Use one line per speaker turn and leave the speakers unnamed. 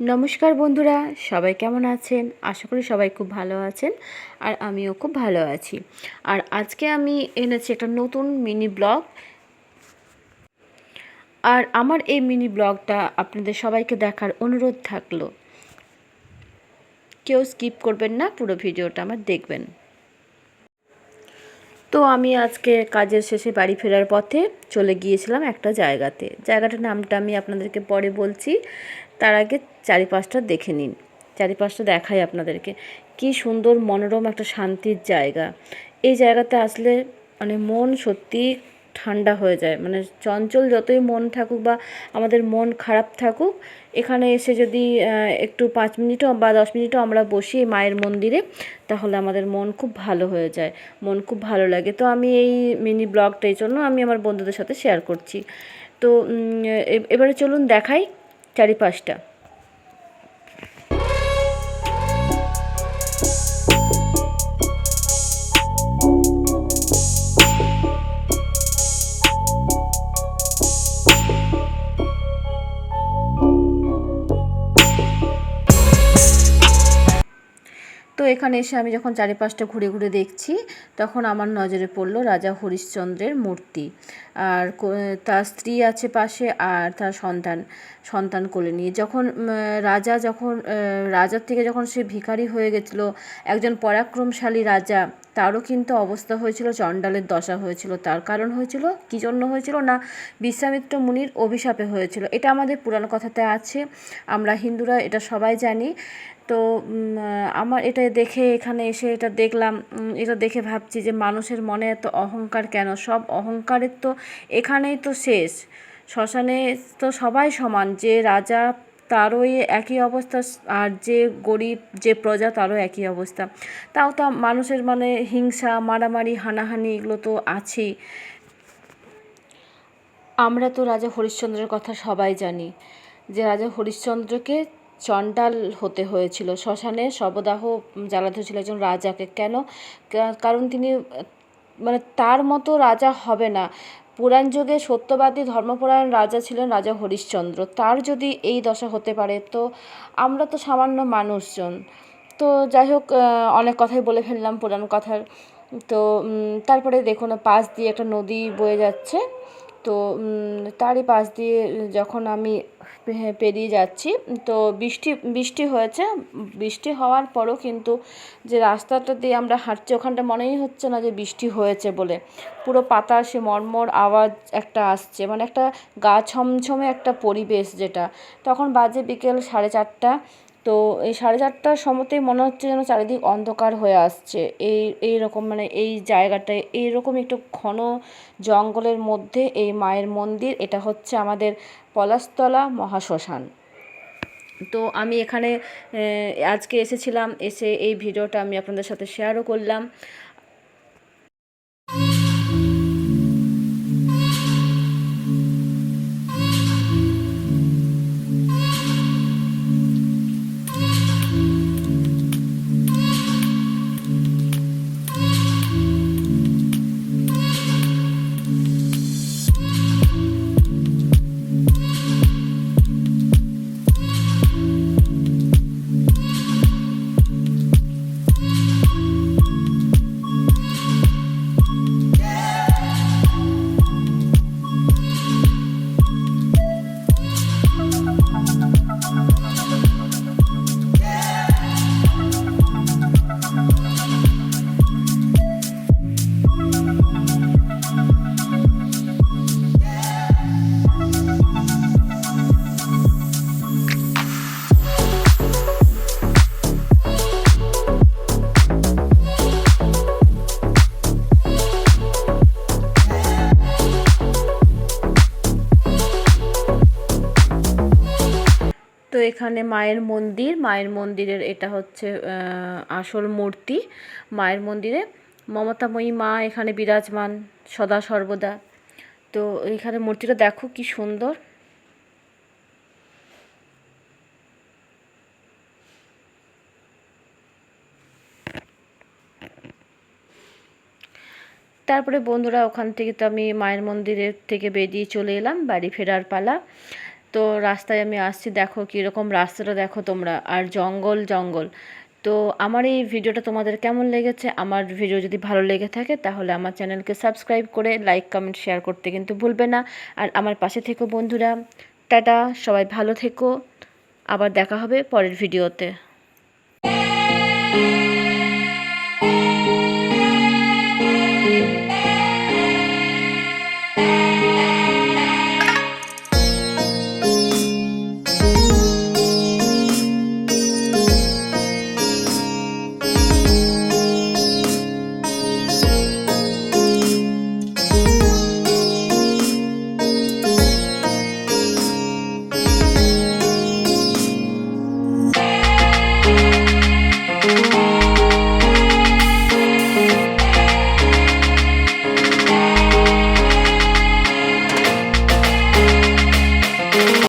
নমস্কার বন্ধুরা, সবাই কেমন আছেন? আশা করি সবাই খুব ভালো আছেন আর আমিও খুব ভালো আছি। আর আজকে আমি এনেছি একটা নতুন মিনি ব্লগ। আর আমার এই মিনি ব্লগটা আপনাদের সবাইকে দেখার অনুরোধ থাকল। কেউ স্কিপ করবেন না, পুরো ভিডিওটা আমার দেখবেন। তো আমি আজকে কাজের শেষে বাড়ি ফেরার পথে চলে গিয়েছিলাম একটা জায়গাতে। জায়গাটার নামটা আমি আপনাদেরকে পরে বলছি। তার আগে চারিপাশটা দেখে নিন। চারিপাশটা দেখাই আপনাদেরকে। কি সুন্দর, মনোরম একটা শান্তির জায়গা। এই জায়গাতে আসলে মানে মন সত্যি ঠান্ডা হয়ে যায়। মানে চঞ্চল যতই মন থাকুক বা আমাদের মন খারাপ থাকুক, এখানে এসে যদি একটু পাঁচ মিনিটও বা দশ মিনিটও আমরা বসি মায়ের মন্দিরে, তাহলে আমাদের মন খুব ভালো হয়ে যায়। মন খুব ভালো লাগে। তো আমি এই মিনি ব্লগটা এই জন্য আমি আমার বন্ধুদের সাথে শেয়ার করছি। তো এবারে চলুন দেখাই চারিপাশটা। তো এখানে এসে আমি যখন চারিপাশটা ঘুরে ঘুরে দেখছি, তখন আমার নজরে পড়ল রাজা হরিশ্চন্দ্রের মূর্তি। আর তার স্ত্রী আছে পাশে আর তার সন্তান সন্তান কোলে নিয়ে। যখন রাজা যখন রাজার থেকে যখন সে ভিখারি হয়ে গেছিল, একজন পরাক্রমশালী রাজা, তারও কিন্তু অবস্থা হয়েছিল চণ্ডালের দশা হয়েছিল। তার কারণ হয়েছিল, কী জন্য হয়েছিল না, বিশ্বামিত্র মুনির অভিশাপে হয়েছিল। এটা আমাদের পুরাণ কথাতে আছে, আমরা হিন্দুরা এটা সবাই জানি। তো আমার এটা দেখে, এখানে এসে এটা দেখলাম এটা দেখে ভাবছি যে মানুষের মনে এত অহংকার কেন? সব অহংকারের তো এখানেই তো শেষ। শ্মশানে তো সবাই সমান, যে রাজা তারও একই অবস্থা আর যে গরিব, যে প্রজা তারও একই অবস্থা। তাও তা মানুষের মানে হিংসা, মারামারি, হানাহানি এগুলো তো আছেই। আমরা তো রাজা হরিশ্চন্দ্রের কথা সবাই জানি। যে রাজা হরিশ্চন্দ্রকে চণ্ডাল হতে হয়েছিল। শ্মশানে শবদাহ জ্বালাতে হয়েছিল একজন রাজাকে। কেন? কারণ তিনি মানে তার মতো রাজা হবে না। পুরাণ যুগে সত্যবাদী ধর্মপরায়ণ রাজা ছিলেন রাজা হরিশ্চন্দ্র। তার যদি এই দশা হতে পারে, তো আমরা তো সামান্য মানুষজন। তো যাই হোক অনেক কথাই বলে ফেললাম পুরাণ কথার। তো তারপরে দেখুন, পাশ দিয়ে একটা নদী বয়ে যাচ্ছে। তো তারই পাশ দিয়ে যখন আমি পেরিয়ে যাচ্ছি, তো বৃষ্টি বৃষ্টি হয়েছে। বৃষ্টি হওয়ার পরও কিন্তু যে রাস্তাটা দিয়ে আমরা হাঁটছি, ওখানটা মনেই হচ্ছে না যে বৃষ্টি হয়েছে বলে। পুরো পাতা সে মর্মর আওয়াজ একটা আসছে মানে একটা গা ছমছমে একটা পরিবেশ যেটা। তখন বাজে বিকেল সাড়ে চারটা। তো এই সাড়ে চারটার সময়তেই মনে হচ্ছে যেন চারিদিক অন্ধকার হয়ে আসছে। এই এই রকম মানে এই জায়গাটায় এইরকম একটু ঘন জঙ্গলের মধ্যে এই মায়ের মন্দির, এটা হচ্ছে আমাদের পলাশতলা মহাশ্মশান। তো আমি এখানে আজকে এসেছিলাম, এসে এই ভিডিওটা আমি আপনাদের সাথে শেয়ারও করলাম। তো এখানে মায়ের মন্দির। মায়ের মন্দিরের এটা হচ্ছে আসল মূর্তি। মায়ের মন্দিরে মমতাময়ী মা এখানে বিরাজমান সদা সর্বদা। তো এখানে মূর্তিটা দেখো কি সুন্দর। তারপরে বন্ধুরা, ওখান থেকে তো আমি মায়ের মন্দিরের থেকে বেরিয়ে চলে এলাম, বাড়ি ফেরার পালা। তো রাস্তায় আমি আসছি, দেখো কীরকম রাস্তাটা দেখো তোমরা, আর জঙ্গল জঙ্গল। তো আমার এই ভিডিওটা তোমাদের কেমন লেগেছে? আমার ভিডিও যদি ভালো লেগে থাকে তাহলে আমার চ্যানেলকে সাবস্ক্রাইব করে লাইক, কমেন্ট, শেয়ার করতে কিন্তু ভুলবে না। আর আমার পাশে থেকো বন্ধুরা। টাটা, সবাই ভালো থেকো। আবার দেখা হবে পরের ভিডিওতে।